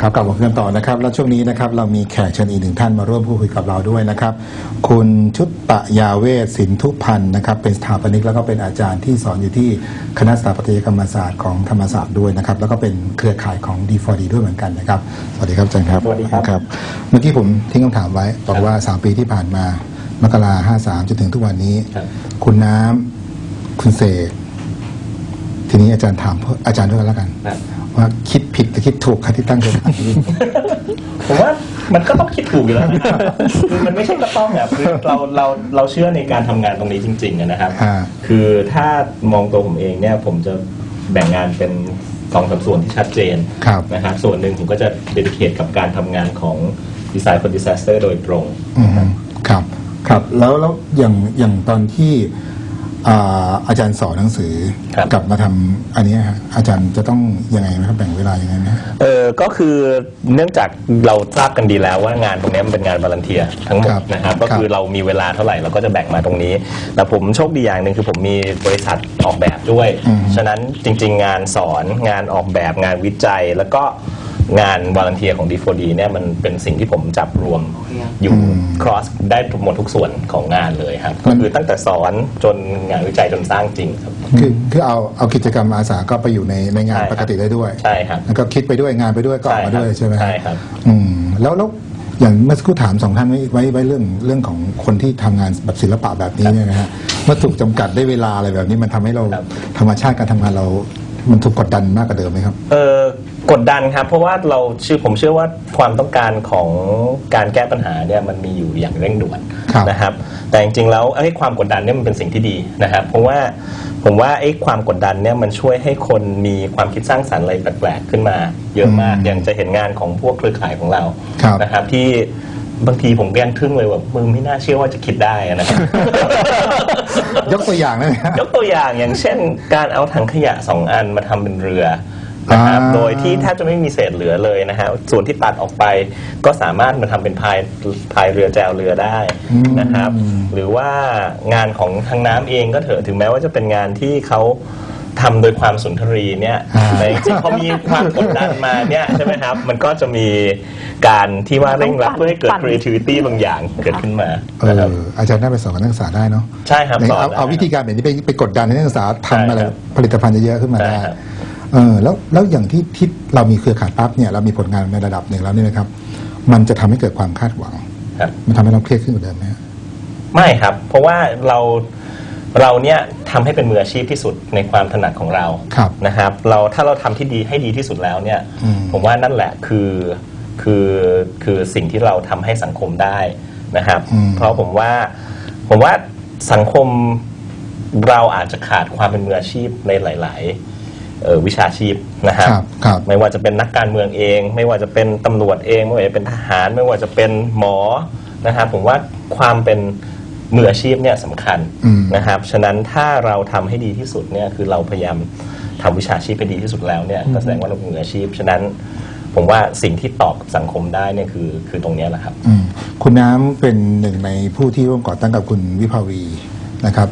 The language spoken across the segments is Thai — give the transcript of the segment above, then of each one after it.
ครับกลับมาคุยกันต่อนะครับ แล้วช่วงนี้นะครับเรามีแขกเชิญอีกหนึ่งท่านมาร่วมพูดคุยกับเราด้วยนะครับ คุณชุตตะยาเวศสินทุพันธ์นะครับ เป็นสถาปนิกแล้วก็เป็นอาจารย์ที่สอนอยู่ที่คณะสถาปัตยกรรมศาสตร์ของธรรมศาสตร์ด้วยนะครับ แล้วก็เป็นเครือข่ายของ D4D ด้วยเหมือนกันนะครับ สวัสดีครับอาจารย์ครับสวัสดีครับครับเมื่อกี้ผมทิ้งคำถามไว้ บอกว่า 3 ปีที่ผ่านมามกราห้าสามจนถึงทุกวันนี้ครับคุณน้ำคุณเสกทีนี้อาจารย์ถามเพิ่มอาจารย์ด้วยกันแล้วกันครับ ว่าคิดผิดหรือคิดถูกครับที่ตั้งเครือข่ายนี้ ผมว่ามันก็ต้องคิดถูกอยู่แล้วนะครับคือมันไม่ใช่ก็ต้องอะคือเราเราเราเชื่อในการทำงานตรงนี้จริงๆอะนะครับอ่าคือถ้ามองตัวผมเองเนี่ยผมจะแบ่งงานเป็นสองสามส่วนที่ชัดเจนครับ นะครับส่วนหนึ่งผมก็จะเดดิเคทกับการทำงานของ Design for Disaster โดยตรง อืมครับ ครับ แล้วแล้วอย่างอย่างตอนที่ อ่าอาจารย์สอนหนังสือครับ กลับมาทำอันเนี้ยฮะอาจารย์จะต้องยังไงนะครับแบ่งเวลายังไงไหมฮะเออก็คือเนื่องจากเราทราบกันดีแล้วว่างานตรงนี้มันเป็นงานบาลันเทียทั้งหมดครับนะครับ ก็คือครับเรามีเวลาเท่าไหร่เราก็จะแบ่งมาตรงนี้ แต่ผมโชคดีอย่างหนึ่งคือผมมีบริษัทออกแบบด้วย อืม ฉะนั้นจริง ๆ งานสอนงานออกแบบงานวิจัย แล้วก็ งานวาลันเทียของ D4D เนี่ยมันเป็นสิ่งที่ผมจับรวมอยู่ cross ได้หมดทุกส่วนของงานเลยครับ ก็คือตั้งแต่สอนจนงานวิจัยจนสร้างจริงครับ คือคือเอาเอากิจกรรมอาสาก็ไปอยู่ในในงานใช่ครับปกติได้ด้วยใช่ครับ แล้วก็คิดไปด้วยงานไปด้วยก็ออกมาด้วยใช่ไหมฮะใช่ครับ อืมแล้วแล้วอย่างเมื่อสักครู่ถามสองท่านไว้ไว้ไว้เรื่องเรื่องของคนที่ทำงานแบบศิลปะแบบนี้เนี่ยนะฮะเมื่อถูกจำกัดด้วยเวลาอะไรแบบนี้มันทำให้เราครับ ธรรมชาติการทำงานเรา มันถูกกดดันมากกว่าเดิมไหมครับ เออ กดดันครับ เพราะว่าเราเชื่อผมเชื่อว่าความต้องการของการแก้ปัญหาเนี่ยมันมีอยู่อย่างเร่งด่วนครับนะครับ แต่จริงๆแล้วไอ้ความกดดันเนี่ยมันเป็นสิ่งที่ดีนะครับ เพราะว่าผมว่าไอ้ความกดดันเนี่ยมันช่วยให้คนมีความคิดสร้างสรรค์อะไรแปลกๆขึ้นมา เยอะมากอืมอย่างจะเห็นงานของพวกเครือข่ายของเราครับ นะครับที่บางทีผมก็ยังทึ่งเลยว่ามึงไม่น่าเชื่อว่าจะคิดได้อะนะครับ ยกตัวอย่างได้ไหมฮะยกตัวอย่างอย่างเช่นการเอาถังขยะสองอันมาทำเป็นเรือ นะครับอ่าโดยที่แทบจะไม่มีเศษเหลือเลยนะฮะส่วนที่ตัดออกไปก็สามารถมาทำเป็นพายพายเรือแจวเรือได้นะครับ หรือว่างานของทางน้ำเองก็เถอะถึงแม้ว่าจะเป็นงานที่เขาทำโดยความสุนทรีเนี่ยอ่าแต่จริงๆพอมีความกดดันมาเนี่ยใช่ไหมครับ มันก็จะมีการที่ว่าเร่งรัดเพื่อให้เกิด creativity บางอย่างเกิดขึ้นมาเอนะครับ ออาจารย์น่าไปสอนกับนักศึกษาได้เนาะใช่ครับไหนสอนเอาได้เอาวิธีการแบบนี้ไปไปกดดันให้นักศึกษาทำอะไรใช่ครับผลิตภัณฑ์เยอะๆขึ้นมาใช่ได้ครับ เออแล้วแล้วอย่างที่ที่เรามีเครือข่ายปั๊บเนี่ยเรามีผลงานในระดับหนึ่งแล้วเนี่ยนะครับ มันจะทำให้เกิดความคาดหวัง ครับ มันทำให้เราเครียดขึ้นกว่าเดิมไหมฮะ ไม่ครับ เพราะว่าเราเราเนี่ยทำให้เป็นมืออาชีพที่สุดในความถนัดของเราครับนะครับ เราถ้าเราทำที่ดีให้ดีที่สุดแล้วเนี่ย อืม ผมว่านั่นแหละคือคือคือสิ่งที่เราทำให้สังคมได้นะครับ อืม เพราะผมว่าผมว่าสังคมเราอาจจะขาดความเป็นมืออาชีพในหลายๆเอ่อ วิชาชีพนะครับครับ ครับ ไม่ว่าจะเป็นนักการเมืองเอง ไม่ว่าจะเป็นตำรวจเอง ไม่ว่าจะเป็นทหาร ไม่ว่าจะเป็นหมอนะครับผมว่าความเป็นมืออาชีพเนี่ยสำคัญอืมนะครับฉะนั้นถ้าเราทำให้ดีที่สุดเนี่ยคือเราพยายามทำวิชาชีพให้ดีที่สุดแล้วเนี่ยก็แสดงว่าเราเป็นมืออาชีพฉะนั้นผมว่าสิ่งที่ตอบกับสังคมได้เนี่ยคือคือตรงเนี้ยแหละครับอืมคุณน้ำเป็นหนึ่งในผู้ที่ร่วมก่อตั้งกับคุณวิภาวีนะครับ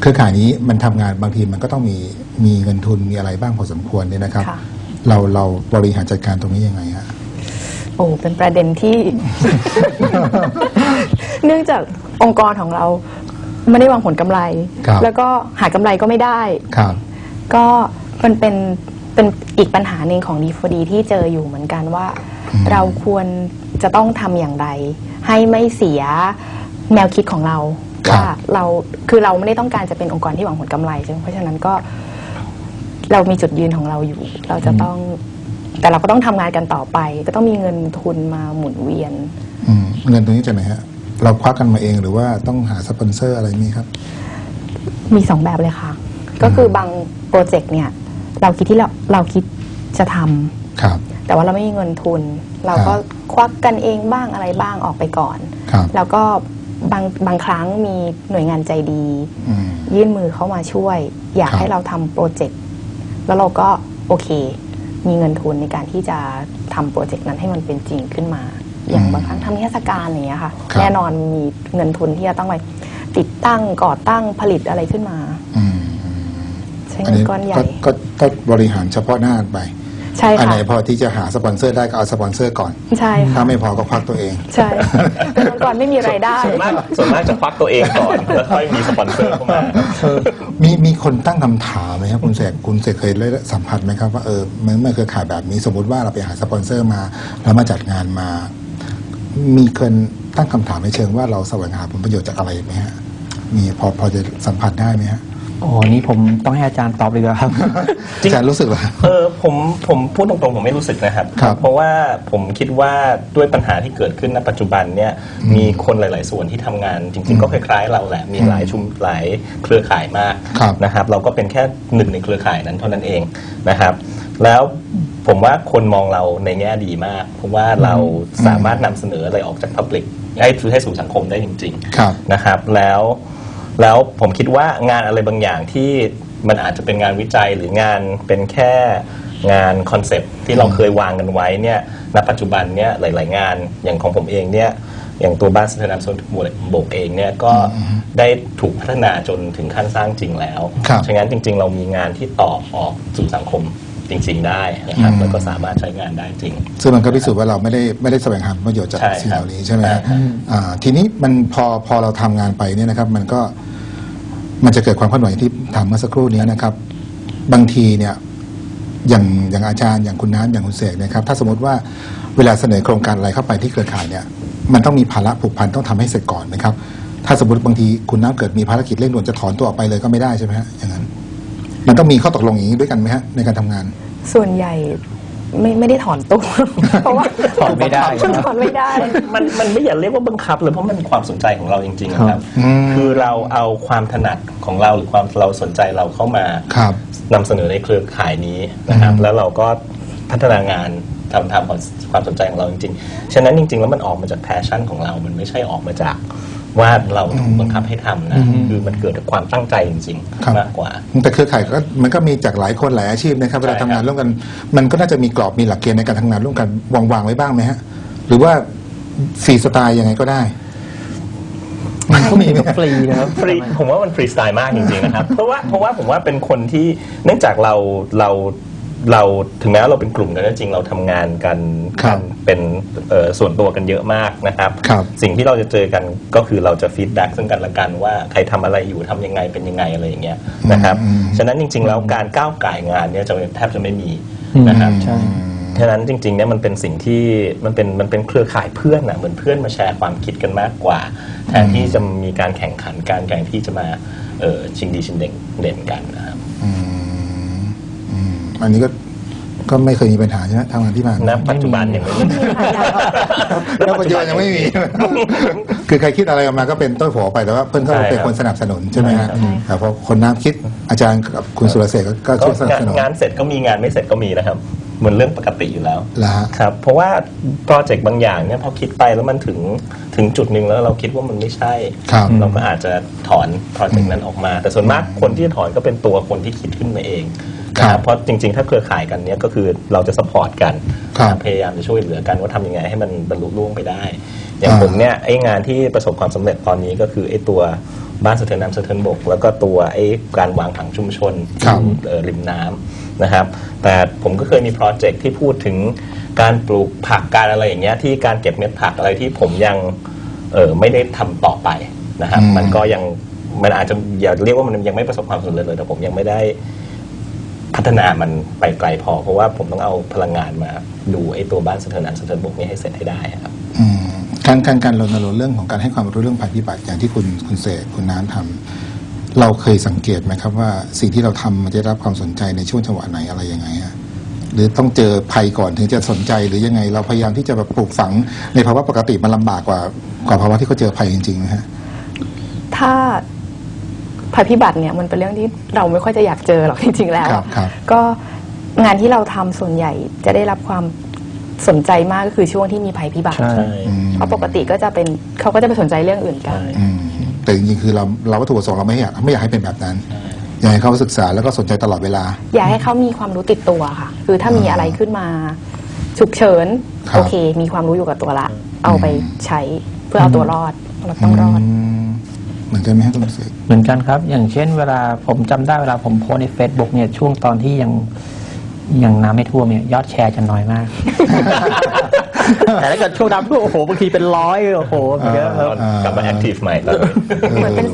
เครือข่ายนี้มันทำงานบางทีมันก็ต้องมีมีเงินทุนมีอะไรบ้างพอสมควรเนี่ยนะครับ ค่ะ เราเราบริหารจัดการตรงนี้ยังไงฮะ โอ้เป็นประเด็นที่ เนื่องจากองค์กรของเราไม่ได้วางผลกำไร ครับ แล้วก็หากำไรก็ไม่ได้ ครับ ก็มันเป็นเป็นอีกปัญหาหนึ่งของดีฟดีที่เจออยู่เหมือนกันว่า อืม เราควรจะต้องทำอย่างไร ให้ไม่เสียแนวคิดของเราครับ ว่าเราคือเราไม่ได้ต้องการจะเป็นองค์กรที่หวังผลกำไรใช่ไหมเพราะฉะนั้นก็ เรามีจุดยืนของเราอยู่ เราจะต้อง แต่เราก็ต้องทำงานกันต่อไป ก็ต้องมีเงินทุนมาหมุนเวียนอืมเงินตรงนี้จากไหนฮะเราควักกันมาเองหรือว่าต้องหาสปอนเซอร์อะไรมีครับ มีสองแบบเลยค่ะ ก็คือบางโปรเจกต์เนี่ย เราคิดที่เราเราคิดจะทำครับ แต่ว่าเราไม่มีเงินทุน เราก็ควักกันเองบ้างอะไรบ้างออกไปก่อนครับแล้วก็ บางบางครั้งมีหน่วยงานใจดีอืมยื่นมือเข้ามาช่วย อยากครับ ให้เราทำโปรเจกต์แล้วเราก็โอเค มีเงินทุนในการที่จะทำโปรเจกต์นั้นให้มันเป็นจริงขึ้นมา อย่างบางครั้งทำนิทรรศการอย่างเงี้ยค่ะ ครับ แน่นอนมีเงินทุนที่จะต้องไปติดตั้งก่อตั้งผลิตอะไรขึ้นมา อืมใช้อันเงินนี้ก้อนใหญ่ ก็ก็ก็บริหารเฉพาะหน้าไป ใช่ค่ะ อันไหนพอที่จะหาสปอนเซอร์ได้ก็เอาสปอนเซอร์ก่อน ใช่ถ้าค่ะไม่พอก็ควักตัวเอง ใช่เป็นองค์กรไม่มีรายได้ ส่วนมากส่วนมากจะควักตัวเองก่อนแล้วค่อยมีสปอนเซอร์เข้ามามีมีคนตั้งคำถามไหมครับคุณเสกคุณเสกเคยได้สัมผัสไหมครับว่าเออเมื่อเมื่อเครือข่ายแบบนี้สมมติว่าเราไปหาสปอนเซอร์มา แล้วมาจัดงานมา มีคนตั้งคำถามในเชิงว่าเราแสวงหาผลประโยชน์จากอะไรไหมฮะมีพอพอจะสัมผัสได้ไหมฮะ โอ้นี่ผมต้องให้อาจารย์ตอบเลยครับอาจารย์รู้สึกเหรอ เออผมผมพูดตรงๆผมไม่รู้สึกนะครับ ครับเพราะว่าผมคิดว่าด้วยปัญหาที่เกิดขึ้นณปัจจุบันเนี่ยมีคนหลาย ๆ ส่วนที่ทำงานจริง ๆ ก็คล้าย ๆ เราแหละมีหลายชุมหลายเครือข่ายมากครับ นะครับ เราก็เป็นแค่หนึ่งในเครือข่ายนั้นเท่านั้นเองนะครับ แล้วผมว่าคนมองเราในแง่ดีมาก เพราะว่าเราสามารถนำเสนออะไรออกจาก Public ให้ให้สู่สังคมได้จริง ๆ ครับ นะครับแล้ว แล้วผมคิดว่างานอะไรบางอย่างที่มันอาจจะเป็นงานวิจัยหรืองานเป็นแค่งานคอนเซปต์ที่เราเคยวางกันไว้เนี่ยณปัจจุบันเนี่ยหลาย ๆ งานอย่างของผมเองเนี่ยอย่างตัวบ้านสถานะสนโบกเองเนี่ยก็ได้ถูกพัฒนาจนถึงขั้นสร้างจริงแล้ว ครับ ฉะนั้นจริง ๆ เรามีงานที่ตอบออกสู่สังคม จริง ๆ ได้นะครับแล้วก็สามารถใช้งานได้จริง ซึ่งมันก็พิสูจน์ว่าเราไม่ได้ไม่ได้แสวงหาผลประโยชน์จากใช่สิ่งครับเหล่านี้ใช่ไหมฮะใช่ครับอ่าทีนี้มันพอพอเราทำงานไปเนี่ยนะครับ มันก็มันจะเกิดความคาดหวังอย่างที่ถามเมื่อสักครู่นี้นะครับ บางทีเนี่ยอย่างอย่างอาจารย์อย่างคุณน้ำอย่างคุณเสกเนะครับ ถ้าสมมติว่าเวลาเสนอโครงการอะไรเข้าไปที่เครือข่ายเนี่ย มันต้องมีภาระผูกพันต้องทำให้เสร็จก่อนนะครับ ถ้าสมมติบางทีคุณน้ำเกิดมีภารกิจเร่งด่วนจะถอนตัวออกไปเลยก็ไม่ได้ใช่ไหมฮะอย่างนั้น มันต้องมีข้อตกลงอย่างนี้ด้วยกันไหมฮะในการทำงาน ส่วนใหญ่ไม่ไม่ได้ถอนตัว เพราะว่าถอนไม่ได้ถอนไม่ได้มันมันไม่อยากเรียกว่าบังคับเลยเพราะมันเป็นความสนใจของเราจริงๆนะครับอืม คือเราเอาความถนัดของเราหรือความเราสนใจเราเข้ามาครับ นำเสนอในเครือข่ายนี้นะครับ อืม แล้วเราก็พัฒนางานทำตามความความสนใจของเราจริงๆ ฉะนั้นจริง ๆ แล้วมันออกมาจากแพชชั่นของเรา มันไม่ใช่ออกมาจาก ว่าเราถูกบังคับให้ทำนะคือมันเกิดจากความตั้งใจจริงครับๆมากกว่า แต่เครือข่ายก็มันก็มีจากหลายคนหลายอาชีพนะครับเวลาใช่ทำครับงานร่วมกันมันก็น่าจะมีกรอบมีหลักเกณฑ์ในการทำงานร่วมกันวางวางไว้บ้างไหมฮะหรือว่าฟรีสไตล์ยังไงก็ได้มันก็มีแบบฟรีนะครับฟรีผมว่ามันฟรีสไตล์มากจริงๆนะครับเพราะว่าเพราะว่าผมว่าเป็นคนที่เนื่องจากเราเรา เราถึงแม้ว่าเราเป็นกลุ่มกันก็จริงเราทำงานกันครับกันเป็นเอ่อส่วนตัวกันเยอะมากนะครับครับ สิ่งที่เราจะเจอกันก็คือเราจะฟีดแบ็กซึ่งกันและกันว่าใครทำอะไรอยู่ทำยังไงเป็นยังไงอะไรอย่างเงี้ยนะครับอืมฉะนั้นจริง ๆ แล้วการก้าวไก่ายงานเนี่ยจะแทบจะไม่มีนะครับใช่ฉะนั้นจริงๆเนี่ยมันเป็นสิ่งที่มันเป็นมันเป็นเครือข่ายเพื่อนอะเหมือนเพื่อนมาแชร์ความคิดกันมากกว่าแทนที่จะมีการแข่งขันการแข่งที่จะมาเออชิงดีชิงเด่นเด่นกันนะครับอืม อืมอันนี้ก็ก็ไม่เคยมีปัญหาใช่ไหมทำงานที่ผ่านณปัจจุบันยังไม่มี แล้วปัจจุบันยังไม่มี คือใครคิดอะไรออกมาก็เป็นต้นหัวไปแต่ว่าเพื่อนก็ใช่ครับเป็นคนสนับสนุนใช่ไหมฮะใช่ ครับแต่พอคนน้ำคิดอาจารย์กับคุณสุรเสกก็ก็ช่วยสนับงานสนุนงานเสร็จก็มีงานไม่เสร็จก็มีนะครับเหมือนเรื่องปกติอยู่แล้วแล้วฮะ ครับ เพราะว่าโปรเจกต์บางอย่างเนี่ยพอคิดไปแล้วมันถึงถึงจุดหนึ่งแล้วเราคิดว่ามันไม่ใช่ ครับ เราก็อาจจะถอนโปรเจกต์นั้นออกมา แต่ส่วนมากคนที่จะถอนก็เป็นตัวคนที่คิดขึ้นมาเอง นะครับเพราะจริงๆ ถ้าเครือข่ายกันเนี่ยก็คือเราจะสปอร์ตกันครับพยายามจะช่วยเหลือกันว่าทำยังไงให้มันบรรลุล่วงไปได้ อย่างอ่าผมเนี่ยไอ้งานที่ประสบความสำเร็จตอนนี้ก็คือไอ้ตัวบ้านสะเทือนน้ำสะเทือนบก แล้วก็ตัวไอ้การวางผังชุมชนครับเอ่อริมน้ำนะครับ แต่ผมก็เคยมีโปรเจกต์ที่พูดถึงการปลูกผักการอะไรอย่างเงี้ยที่การเก็บเม็ดผักอะไรที่ผมยังเออไม่ได้ทำต่อไปนะครับอืมมันก็ยังมันอาจจะอย่าเรียกว่ามันยังไม่ประสบความสำเร็จเลยแต่ผมยังไม่ได้ พัฒนามันไปไกลพอ เพราะว่าผมต้องเอาพลังงานมาดูไอ้ตัวบ้านสะเทือนน้ำสะเทือนบกนี้ให้เสร็จให้ได้ครับ อืมการการการรณรงค์เรื่องของการให้ความรู้เรื่องภัยพิบัติอย่างที่คุณคุณเสกคุณน้ำทำเราเคยสังเกตไหมครับว่าสิ่งที่เราทำมันจะได้รับความสนใจในช่วงจังหวะไหนอะไรยังไงฮะหรือต้องเจอภัยก่อนถึงจะสนใจหรือยังไง เราพยายามที่จะแบบปลูกฝังในภาวะปกติมันลำบากกว่ากว่าภาวะที่เขาเจอภัยจริงๆนะฮะ ถ้า ภัยพิบัติเนี่ยมันเป็นเรื่องที่เราไม่ค่อยจะอยากเจอหรอกจริงๆแล้วครับครับก็งานที่เราทำส่วนใหญ่จะได้รับความสนใจมากก็คือช่วงที่มีภัยพิบัติใช่อืมเพราะปกติก็จะเป็นเขาก็จะไปสนใจเรื่องอื่นกันใช่อืมแต่จริงๆคือเราเราวัตถุประสงค์เราไม่อยากไม่อยากให้เป็นแบบนั้นอยากให้เขาศึกษาแล้วก็สนใจตลอดเวลา อยากให้เขามีความรู้ติดตัวค่ะ คือถ้ามีอะไรขึ้นมา ฉุกเฉินครับ โอเค มีความรู้อยู่กับตัวละ เอาไปใช้เพื่อเอาตัวรอดเราต้องรอด ม เหมือนกันไหมครับคุณเสกเหมือนกันครับ อย่างเช่นเวลาผมจำได้เวลาผมโพสต์ใน Facebook เนี่ยช่วงตอนที่ยังอย่างน้ำไม่ท่วมเนี่ยยอดแชร์จะน้อยมาก แต่ถ้าเกิดช่วงน้ำท่วมโอ้โหบางทีเป็นร้อยโอ้โหเยอะครับ กลับมาแอคทีฟใหม่แล้วเหมือนเป็น